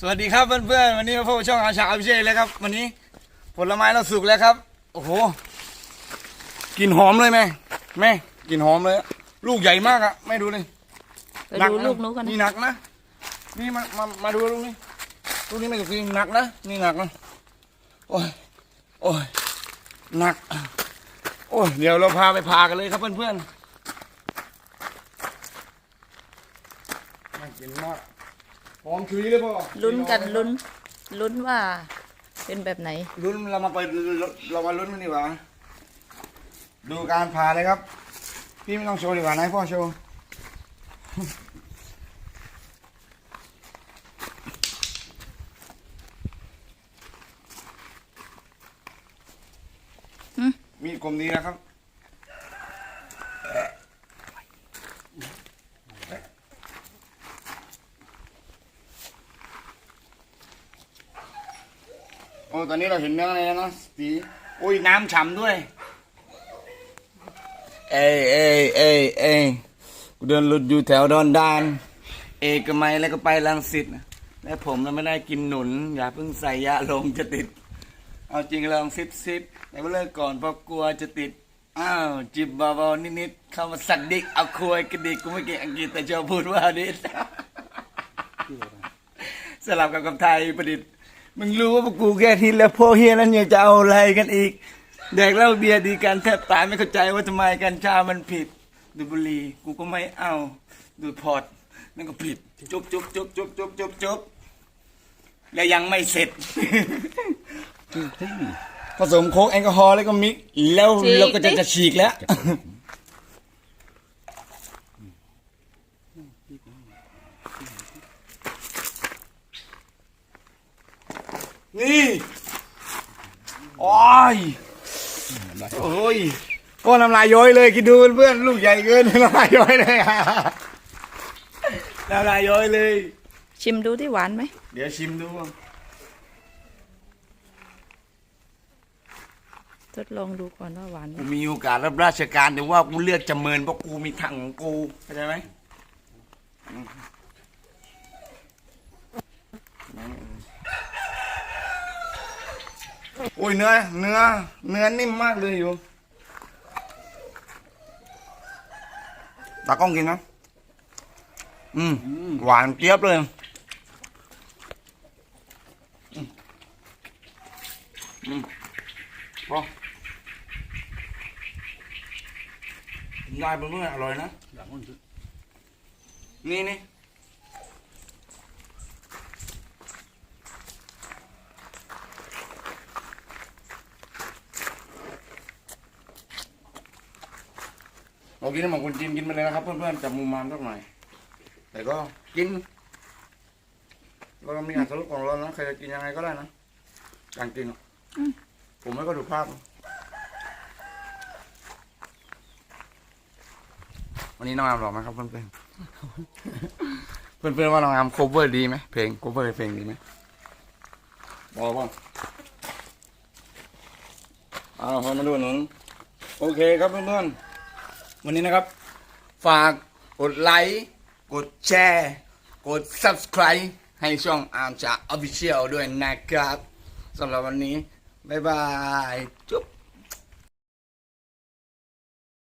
สวัสดีครับเพื่อนๆวันนี้มาพบกับช่องอาชาอภิเชษเลยครับ วันนี้ผลไม้เราสุกแล้วครับ โอ้โหกลิ่นหอมเลยแม่แม่กลิ่นหอมเลย ลูกใหญ่มากอะแม่ดูเลยไปดูลูกนู้นกันนี่นะหนักนะนี่มามามาดูลูกนี้ลูกนี้ไม่ถูกกินหนักนะนี่หนักนะโอ้ยโอ้ยหนัก โอ้ยเดี๋ยวเราพาไปพากันเลยครับเพื่อนๆน่ากินมาก หอมชุยเลยพ่อลุ้นกันลุ้นลุ้นว่าเป็นแบบไหน ลุ้นเรามาไปเรามาลุ้นมันดีกว่าดูการผ่าเลยครับ พี่ไม่ต้องโชว์ดีกว่านะให้พ่อโชว์หืมมีดคมดีนะครับ อ้ตอนนี้เราเห็นเนื้ออะไรแล้วนะสีโอ้ยน้ำฉ่ำด้วย เอ้ยเอ้ยเอ้ยเอ้ยกูเดินหลุดอยู่แถวดอนดาน เอกมัยแล้วก็ไปลังสิตนะและผมเราไม่ได้กินหนุน อย่าเพิ่งใส่ยาลงจะติด เอาจริงลองซิปซิปแต่ว่าเลิกก่อนเพราะกลัวจะติด อ้าวจิบเบาๆนิดๆเข้ามาสักดิกเอาควยกระดิกกูไม่เก่งอังกฤษแต่ชอบพูดว่าดิสลับกับกับไทยประดิษฐ์ มึงรู้ว่าพวกกูแค่ทีแล้วพวกเฮียนั้นยังจะเอาอะไรกันอีกแดกเหล้าเบียร์ดีกันแทบตายไม่เข้าใจว่าทำไมกัญชามันผิด ดูดบุหรี่กูก็ไม่เอา ดูดพอร์ตนั่นก็ผิดจุบจุบจุบจุบจุบจุบจุบและยังไม่เสร็จ ผสมโค้กแอลกอฮอล์แล้วก็มิกซ์แล้วฉีก เราก็จะดิจะฉีกแล้ว นี่โอ้ยโอ้ยก็น้ำลายย้อยเลยคิดดูเพื่อนลูกใหญ่เกินน้ำลายย้อยเลยอะน้ำลายย้อยเลย ชิมดูที่หวานไหม เดี๋ยวชิมดูทดลองดูก่อนว่าหวานไหมกูมีโอกาสรับราชการแต่ว่ากูเลือกจำเมินเพราะกูมีทางของกูเข้าใจไหม อ้ยเนื้อ เนื้อ เนื้อนิ่มมากเลยอยู่ ตากล้องกินนะ อืม หวานเจี๊ยบเลย อืมอืมพอได้เป็นเมื่ออร่อยนะ นี่นี่ เรากินให้หมดคนจีนกินไปเลยนะครับ เพื่อนๆจับมุมมามสักหน่อยแต่ก็กิน เรามีอาหารสรุปของเรานะใครจะกินยังไงก็ได้นะการกินอะผมไม่ก็ดูภาพ วันนี้น้องอามหล่อไหมครับเพื่อนเพื่อนๆเพื่อนเพื่อนๆว่าน้องอาม cover ดีไหมเพลง cover เพลงดีไหมบอกว่าเอาพอมาดูหนุนโอเคครับเพื่อนเพื่อนๆ วันนี้นะครับ ฝากกดไลค์ กดแชร์ กด subscribe ให้ช่องอามจาก official ด้วยนะครับสำหรับวันนี้ บ๊ายบาย จุ๊บ